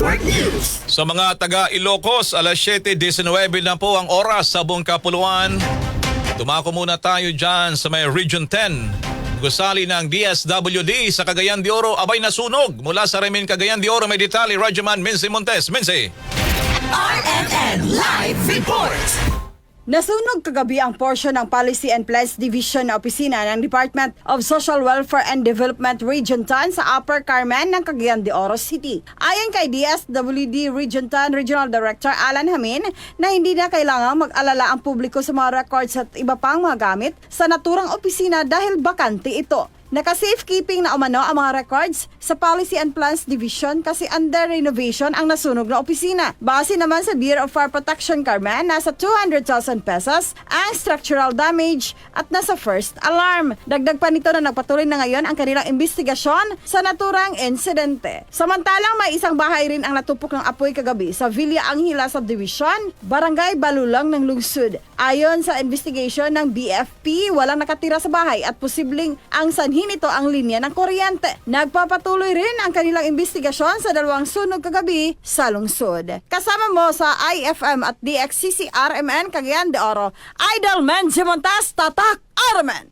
Network News. Sa mga taga Ilocos, alas 7.19 na po ang oras sa buong kapuluan. Tumako muna tayo dyan sa may Region 10. Gusali ng DSWD sa Cagayan de Oro, abay nasunog. Mula sa Remin Cagayan de Oro, may detalye, Radyoman Mincy Montes. Mincy! RMN Live Report. Nasunog kagabi ang portion ng Policy and Plans Division na opisina ng Department of Social Welfare and Development Region 10 sa Upper Carmen ng Cagayan de Oro City. Ayon kay DSWD Region 10 Regional Director Alan Hamin na hindi na kailangang mag-alala ang publiko sa mga records at iba pang mga gamit sa naturang opisina dahil bakante ito. Naka-safekeeping na umano ang mga records sa Policy and Plans Division kasi under renovation ang nasunog na opisina. Base naman sa Bureau of Fire Protection Carmen, nasa 200,000 pesos ang structural damage at nasa first alarm. Dagdag pa nito na nagpatuloy na ngayon ang kanilang investigasyon sa naturang insidente. Samantalang may isang bahay rin ang natupok ng apoy kagabi sa Villa Angela Subdivision, Barangay Balulang ng Lungsod. Ayon sa investigation ng BFP, walang nakatira sa bahay at posibleng ang sanhi nito ang linya ng kuryente. Nagpapatuloy rin ang kanilang investigasyon sa dalawang sunog kagabi sa lungsod. Kasama mo sa IFM at DXCC RMN Cagayan de Oro, Idol Man Montas Tatak News.